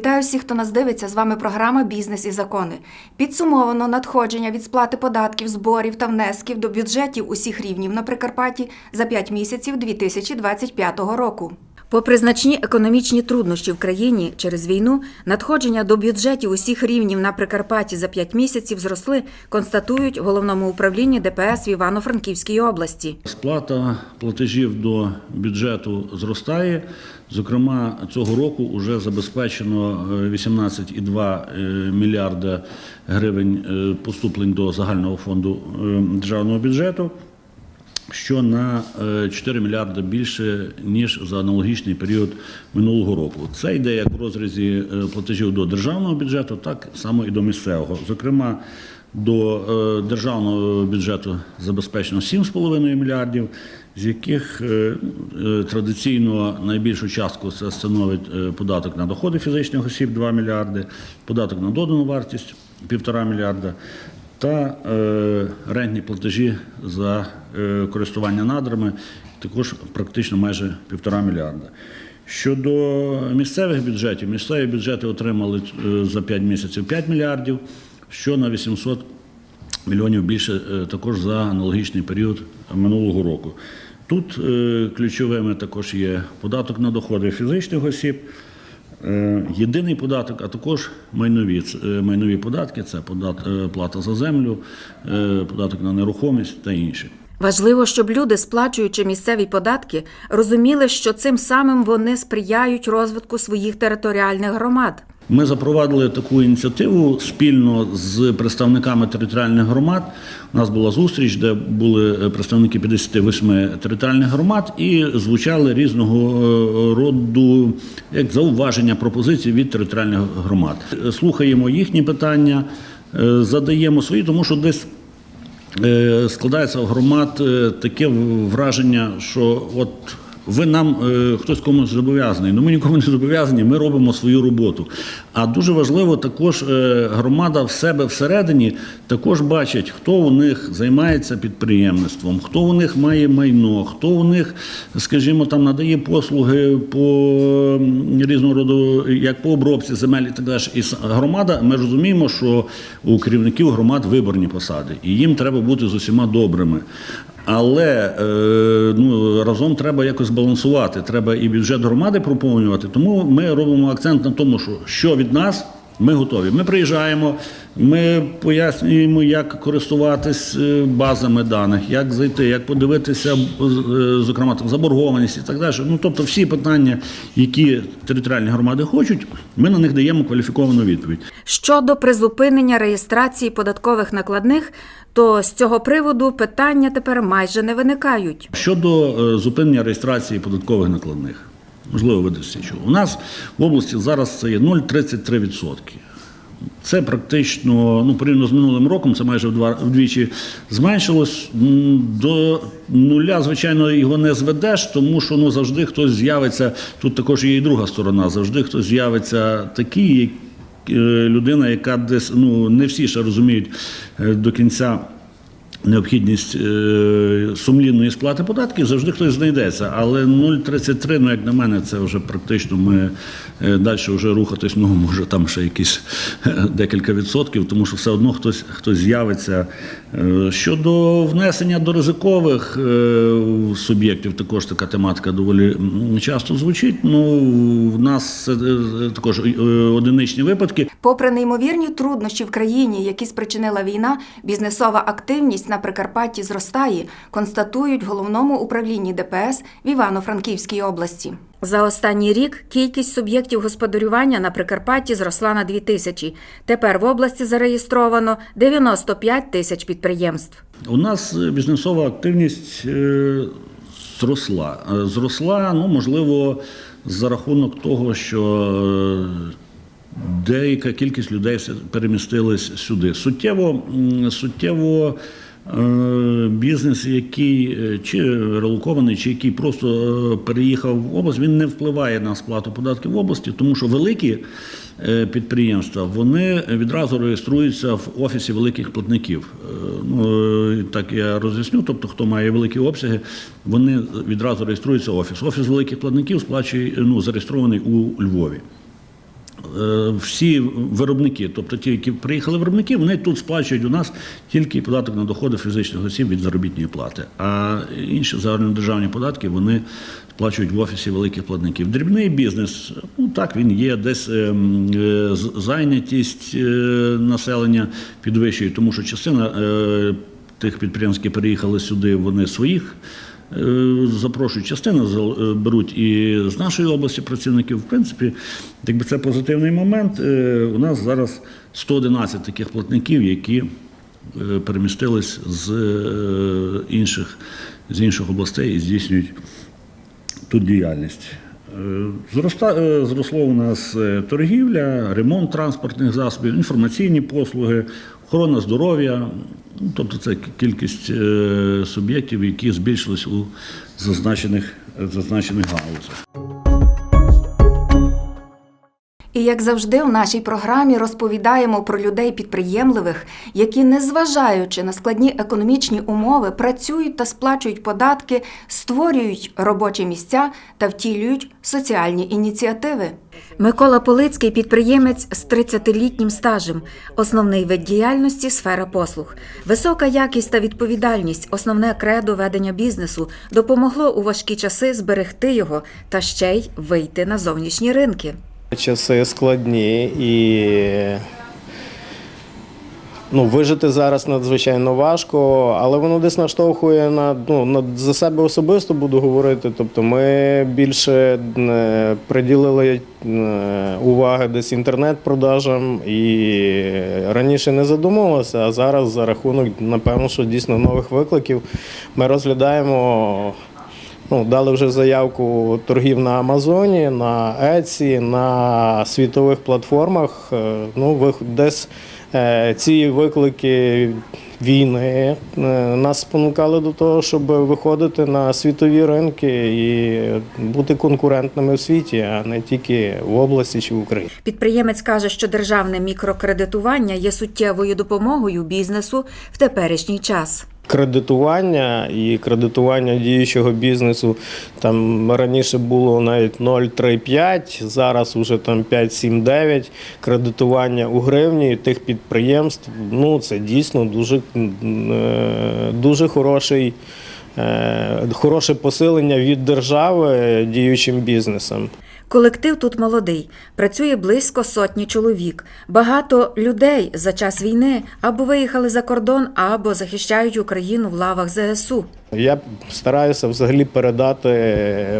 Вітаю всіх, хто нас дивиться. З вами програма Бізнес і закони. Підсумовано надходження від сплати податків, зборів та внесків до бюджетів усіх рівнів на Прикарпатті за 5 місяців 2025 року. Попри значні економічні труднощі в країні через війну, надходження до бюджетів усіх рівнів на Прикарпатті за 5 місяців зросли, констатують головному управлінні ДПС в Івано-Франківській області. Сплата платежів до бюджету зростає. Зокрема, цього року вже забезпечено е, 18,2 е, мільярда гривень е, поступлень до загального фонду е, державного бюджету, що на е, 4 мільярди більше ніж за аналогічний період минулого року. Це йде як в розрізі е, платежів до державного бюджету, так само і до місцевого. Зокрема, до е, державного бюджету забезпечено 7,5 мільярдів, з яких е, е, традиційно найбільшу частку це становить е, податок на доходи фізичних осіб 2 мільярди, податок на додану вартість 1,5 мільярда та е, рентні платежі за е, користування надрами також практично майже 1,5 мільярда. Щодо місцевих бюджетів, місцеві бюджети отримали е, за 5 місяців 5 мільярдів, що на 800 мільйонів більше також за аналогічний період минулого року. Тут ключовими також є податок на доходи фізичних осіб, єдиний податок, а також майнові, е, майнові податки це подат- е, плата за землю, е, податок на нерухомість та інші. Важливо, щоб люди, сплачуючи місцеві податки, розуміли, що цим самим вони сприяють розвитку своїх територіальних громад. Ми запровадили таку ініціативу спільно з представниками територіальних громад. У нас була зустріч, де були е, представники 58 територіальних громад і звучали різного е, роду як зауваження, пропозиції від територіальних громад. Е, Слухаємо їхні питання, задаємо свої, тому що десь складається в громад таке враження, що от ви нам е, хтось комусь зобов'язаний. Ну ми нікому не зобов'язані, ми робимо свою роботу. А дуже важливо також е, громада в себе всередині також бачить, хто у них займається підприємництвом, хто у них має майно, хто у них, скажімо, там надає послуги по різного роду, як по обробці земель і так далі. І громада, ми розуміємо, що у керівників громад виборні посади, і їм треба бути з усіма добрими. Але е, ну, разом треба якось балансувати. Треба і бюджет громади проповнювати. Тому ми робимо акцент на тому, що що від нас. Ми готові. Ми приїжджаємо, ми пояснюємо, як користуватись е, базами даних, як зайти, як подивитися, е, зокрема там, заборгованість і так далі. Ну тобто, всі питання, які територіальні громади хочуть, ми на них даємо кваліфіковану відповідь. Щодо призупинення реєстрації податкових накладних, то з цього приводу питання тепер майже не виникають. Щодо е, зупинення реєстрації податкових накладних, можливо, ви десь. У нас в області зараз це є 0,33%. Це практично, ну, порівняно з минулим роком, це майже вдвічі зменшилось. До нуля, звичайно, його не зведеш, тому що ну, завжди хтось з'явиться. Тут також є і друга сторона. Завжди хтось з'явиться такий, е, людина, яка десь ну, не всі ще розуміють е, до кінця необхідність е, сумлінної сплати податків, завжди хтось знайдеться. Але 0,33, ну як на мене, це вже практично ми е, далі вже рухатись, ну може там ще якісь е, декілька відсотків, тому що все одно хтось, хтось з'явиться. Щодо внесення до ризикових суб'єктів, також така тематика доволі часто звучить. Ну, в нас це також одиничні випадки. Попри неймовірні труднощі в країні, які спричинила війна, бізнесова активність на Прикарпатті зростає, констатують в головному управлінні ДПС в Івано-Франківській області. За останній рік кількість суб'єктів господарювання на Прикарпатті зросла на 2 тисячі. Тепер в області зареєстровано 95 тисяч підприємств. У нас е, бізнесова активність е, зросла. Е, Зросла, ну, можливо, за рахунок того, що деяка кількість людей все перемістились сюди. Суттєво, суттєво бізнес, який е, чи релокований, чи який просто е, переїхав в область, він не впливає на сплату податків в області, тому що великі е, підприємства вони відразу реєструються в офісі великих платників. Е, Ну, е, так я роз'ясню, тобто, хто має великі обсяги, вони відразу реєструються в офіс. Офіс великих платників сплачує, ну, зареєстрований у Львові. Е, всі виробники, тобто ті, які приїхали виробники, вони тут сплачують у нас тільки податок на доходи фізичних осіб від заробітної плати. А інші загальнодержавні податки вони сплачують в офісі великих платників. Дрібний бізнес, ну так він є, десь е, е, зайнятість е, населення підвищує, тому що частина е, тих підприємств, які переїхали сюди, вони своїх. Е, Запрошують частину е, беруть і з нашої області працівників. В принципі, якби це позитивний момент. Е, У нас зараз 111 таких платників, які перемістились з інших, з інших областей і здійснюють тут діяльність. Зроста, зросло у нас торгівля, ремонт транспортних засобів, інформаційні послуги, охорона здоров'я. Тобто це кількість е, суб'єктів, які збільшились у зазначених, зазначених галузях. І як завжди, у нашій програмі розповідаємо про людей підприємливих, які, незважаючи на складні економічні умови, працюють та сплачують податки, створюють робочі місця та втілюють соціальні ініціативи. Микола Полицький підприємець з 30-літнім стажем. Основний вид діяльності сфера послуг. Висока якість та відповідальність, основне кредо ведення бізнесу, допомогло у важкі часи зберегти його та ще й вийти на зовнішні ринки. Часи складні і ну, вижити зараз надзвичайно важко, але воно десь наштовхує на, ну, на за себе особисто буду говорити. Тобто ми більше е, приділили е, уваги десь інтернет-продажам і раніше не задумувалися, а зараз за рахунок, напевно, що дійсно нових викликів ми розглядаємо. Ну, дали вже заявку торгів на Амазоні, на Etsy, на світових платформах. Е, Ну, десь е, ці виклики війни е, нас спонукали до того, щоб виходити на світові ринки і бути конкурентними в світі, а не тільки в області чи в Україні. Підприємець каже, що державне мікрокредитування є суттєвою допомогою бізнесу в теперішній час. Кредитування і кредитування діючого бізнесу там раніше було навіть 0,35, зараз уже там 5,79. Кредитування у гривні тих підприємств. Ну це дійсно дуже, е, дуже хороший. е, Хороше посилення від держави діючим бізнесом. Колектив тут молодий, працює близько сотні чоловік. Багато людей за час війни або виїхали за кордон, або захищають Україну в лавах ЗСУ. Я стараюся взагалі передати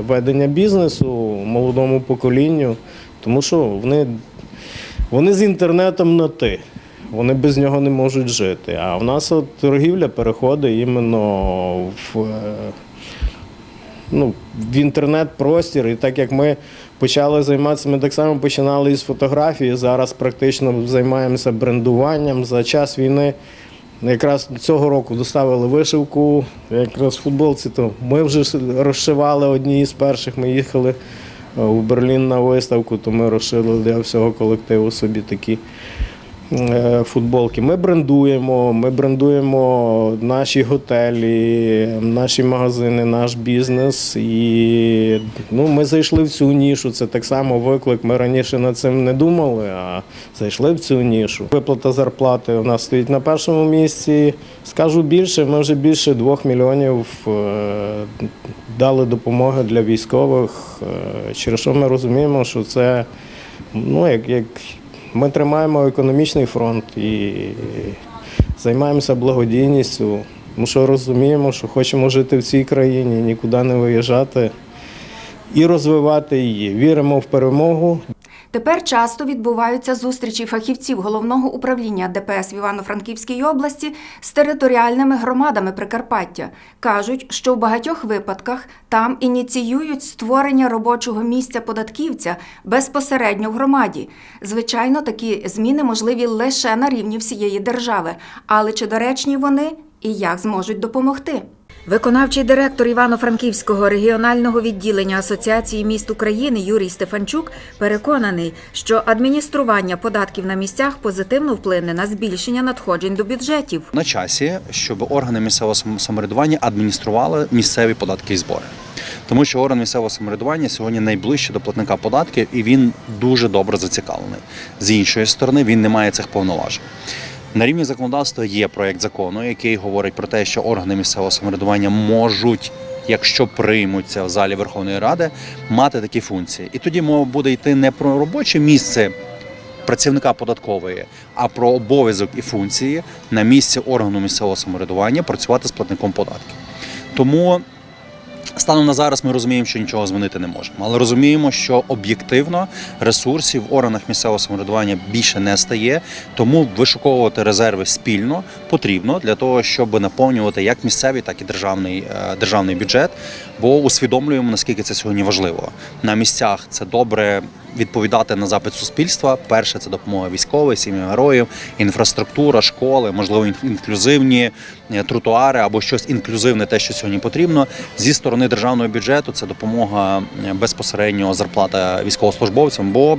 ведення бізнесу молодому поколінню, тому що вони, вони з інтернетом на ти. Вони без нього не можуть жити. А в нас от торгівля переходить іменно в, е, ну, в інтернет-простір. І так як ми почали займатися, ми так само починали із фотографії. Зараз практично займаємося брендуванням за час війни. Якраз цього року доставили вишивку, якраз в футболці, то ми вже розшивали одні з перших. Ми їхали е, у Берлін на виставку, то ми розшили для всього колективу собі такі футболки. Ми брендуємо, ми брендуємо наші готелі, наші магазини, наш бізнес. І ну, ми зайшли в цю нішу. Це так само виклик. Ми раніше над цим не думали, а зайшли в цю нішу. Виплата зарплати у нас стоїть на першому місці. Скажу більше, ми вже більше двох мільйонів е, дали допомоги для військових, е, через що ми розуміємо, що це ну, як, як ми тримаємо економічний фронт і займаємося благодійністю. Тому що розуміємо, що хочемо жити в цій країні, нікуди не виїжджати і розвивати її. Віримо в перемогу. Тепер часто відбуваються зустрічі фахівців головного управління ДПС в Івано-Франківській області з територіальними громадами Прикарпаття. кажуть, що в багатьох випадках там ініціюють створення робочого місця податківця безпосередньо в громаді. Звичайно, такі зміни можливі лише на рівні всієї держави, але чи доречні вони і як зможуть допомогти? Виконавчий директор Івано-Франківського регіонального відділення Асоціації міст України Юрій Стефанчук переконаний, що адміністрування податків на місцях позитивно вплине на збільшення надходжень до бюджетів. на часі, щоб органи місцевого самоврядування адміністрували місцеві податки і збори. Тому що орган місцевого самоврядування сьогодні найближче до платника податків, і він дуже добре зацікавлений. З іншої сторони, він не має цих повноважень. На рівні законодавства є проєкт закону, який говорить про те, що органи місцевого самоврядування можуть, якщо приймуться в залі Верховної Ради, мати такі функції. І тоді мова буде йти не про робоче місце працівника податкової, а про обов'язок і функції на місці органу місцевого самоврядування працювати з платником податків. Тому станом на зараз ми розуміємо, що нічого змінити не можемо, але розуміємо, що об'єктивно ресурсів в органах місцевого самоврядування більше не стає, тому вишуковувати резерви спільно потрібно для того, щоб наповнювати як місцевий, так і державний, е, державний бюджет. Бо усвідомлюємо наскільки це сьогодні важливо. На місцях це добре відповідати на запит суспільства. Перше це допомога військових, сім'ї героїв, інфраструктура, школи, можливо, інклюзивні е, тротуари або щось інклюзивне, те, що сьогодні потрібно. Зі сторони державного бюджету це допомога е, безпосередньо зарплата військовослужбовцям, бо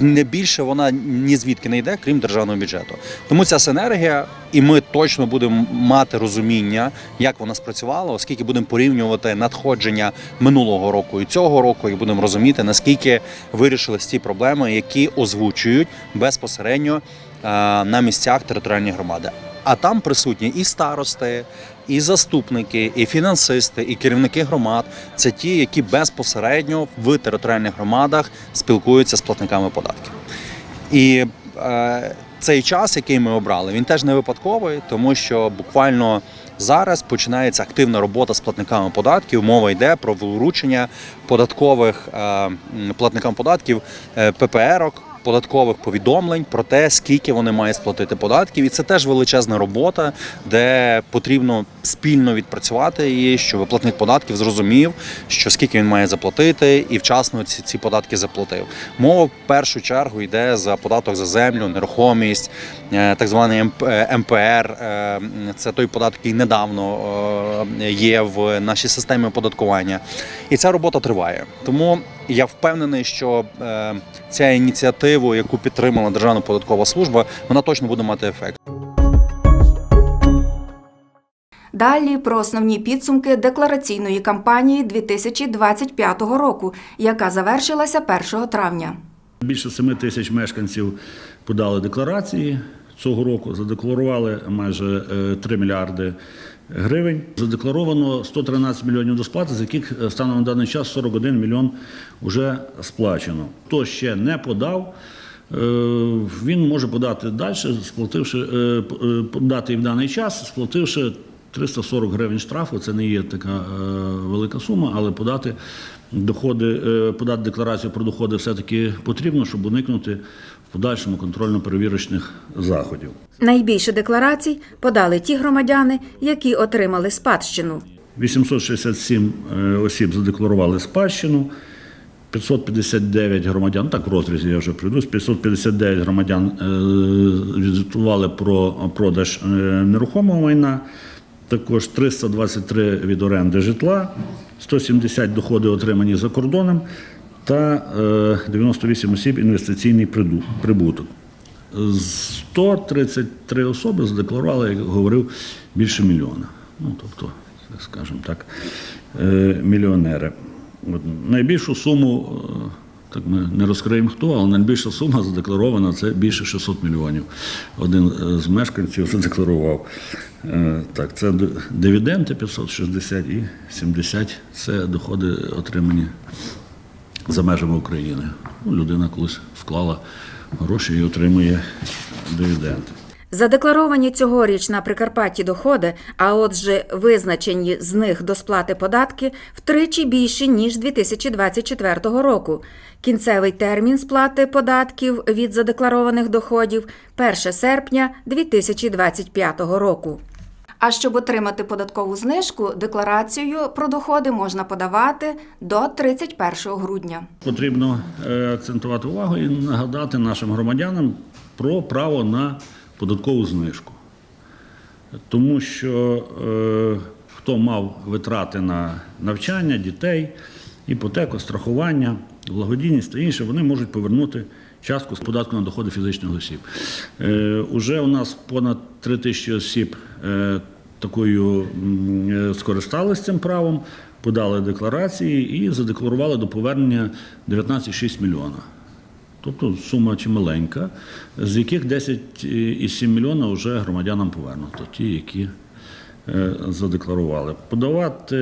не більше вона ні звідки не йде, крім державного бюджету. Тому ця синергія, і ми точно будемо мати розуміння, як вона спрацювала, оскільки будемо порівнювати надходження минулого року і цього року, і будемо розуміти, наскільки вирішились ті проблеми, які озвучують безпосередньо е, на місцях територіальні громади. А там присутні і старости, і заступники, і фінансисти, і керівники громад. Це ті, які безпосередньо в територіальних громадах спілкуються з платниками податків. І е, цей час, який ми обрали, він теж не випадковий, тому що буквально зараз починається активна робота з платниками податків. Мова йде про вручення податкових е, платникам податків е, ППРок. Податкових повідомлень про те, скільки вони мають сплатити податків, і це теж величезна робота, де потрібно спільно відпрацювати її, щоб платник податків зрозумів, що скільки він має заплатити, і вчасно ці, ці податки заплатив. Мова в першу чергу йде за податок за землю, нерухомість, е, так званий МП- е, МПР. е, Це той податок, який недавно є в нашій системі оподаткування. І ця робота триває. Тому я впевнений, що е, ця ініціатива, яку підтримала Державна податкова служба, вона точно буде мати ефект. Далі про основні підсумки деклараційної кампанії 2025 року, яка завершилася 1 травня. Більше 7 тисяч мешканців подали декларації цього року. Задекларували майже е, 3 мільярди гривень. Задекларовано 113 мільйонів до сплати, з яких е, станом на даний час 41 мільйон вже сплачено. Хто ще не подав, е, він може подати далі, сплативши е, е, подати і в даний час, сплативши 340 гривень штрафу. Це не є така е, велика сума, але подати доходи, е, подати декларацію про доходи все-таки потрібно, щоб уникнути подальшому контрольно-перевірочних заходів. Найбільше декларацій подали ті громадяни, які отримали спадщину. 867 е, осіб задекларували спадщину. 559 громадян, так в розрізі я вже прийду, 559 громадян е, відзвітували про продаж е, нерухомого майна, також 323 від оренди житла, 170 доходи отримані за кордоном та е, 98 осіб інвестиційний прибуток. 133 особи задекларували, як говорив, більше мільйона. Ну, тобто, скажімо так, е, мільйонери. От, найбільшу суму, е, так ми не розкриємо хто, але найбільша сума задекларована це більше 600 мільйонів. Один е, з мешканців задекларував. Е, Так, це дивіденди 560 і 70 це доходи отримані за межами України. Ну, людина колись вклала гроші і отримує дивіденди. Задекларовані цьогоріч на Прикарпатті доходи, а отже, визначені з них до сплати податки втричі більші ніж 2024 року. Кінцевий термін сплати податків від задекларованих доходів 1 серпня 2025 року. А щоб отримати податкову знижку, декларацію про доходи можна подавати до 31 грудня. Потрібно е, акцентувати увагу і нагадати нашим громадянам про право на податкову знижку. Тому що е, хто мав витрати на навчання дітей, іпотеку, страхування, благодійність та інше, вони можуть повернути частку з податку на доходи фізичних осіб. Е, уже у нас понад 3 тисячі осіб такою м, е, цим правом. подали декларації і задекларували до повернення 19,6 мільйона. Тобто сума чималенька, з яких 10,7 мільйона вже громадянам повернуто, ті, які е, задекларували. Подавати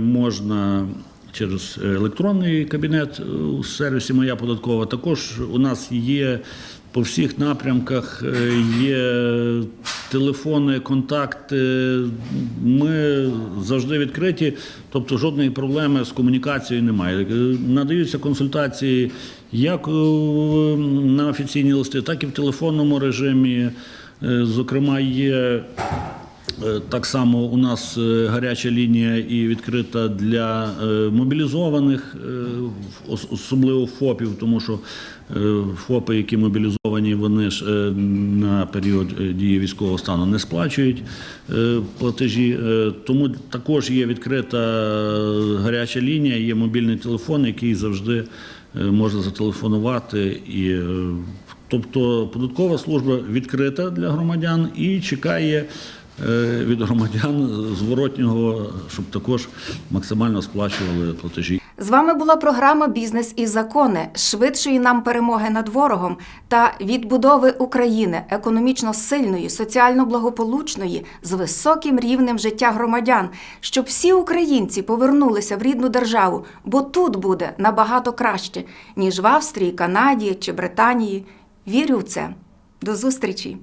можна через електронний кабінет у сервісі Моя податкова. Також у нас є по всіх напрямках е, є телефони, контакти. Ми завжди відкриті, тобто жодної проблеми з комунікацією немає. Е, Надаються консультації як е, на офіційні листи, так і в телефонному режимі. Е, Зокрема, є Е, Так само у нас е, гаряча лінія і відкрита для е, мобілізованих, е, особливо ФОПів, тому що е, ФОПи, які мобілізовані, вони ж е, на період е, дії військового стану не сплачують е, платежі. Е, Тому також є відкрита е, гаряча лінія, є мобільний телефон, який завжди е, можна зателефонувати і. е, Тобто податкова служба відкрита для громадян і чекає е, від громадян зворотнього, щоб також максимально сплачували платежі. З вами була програма Бізнес і закони швидшої нам перемоги над ворогом та відбудови України економічно сильної, соціально благополучної, з високим рівнем життя громадян, щоб всі українці повернулися в рідну державу, бо тут буде набагато краще, ніж в Австрії, Канаді чи Британії. Вірю в це. До зустрічі!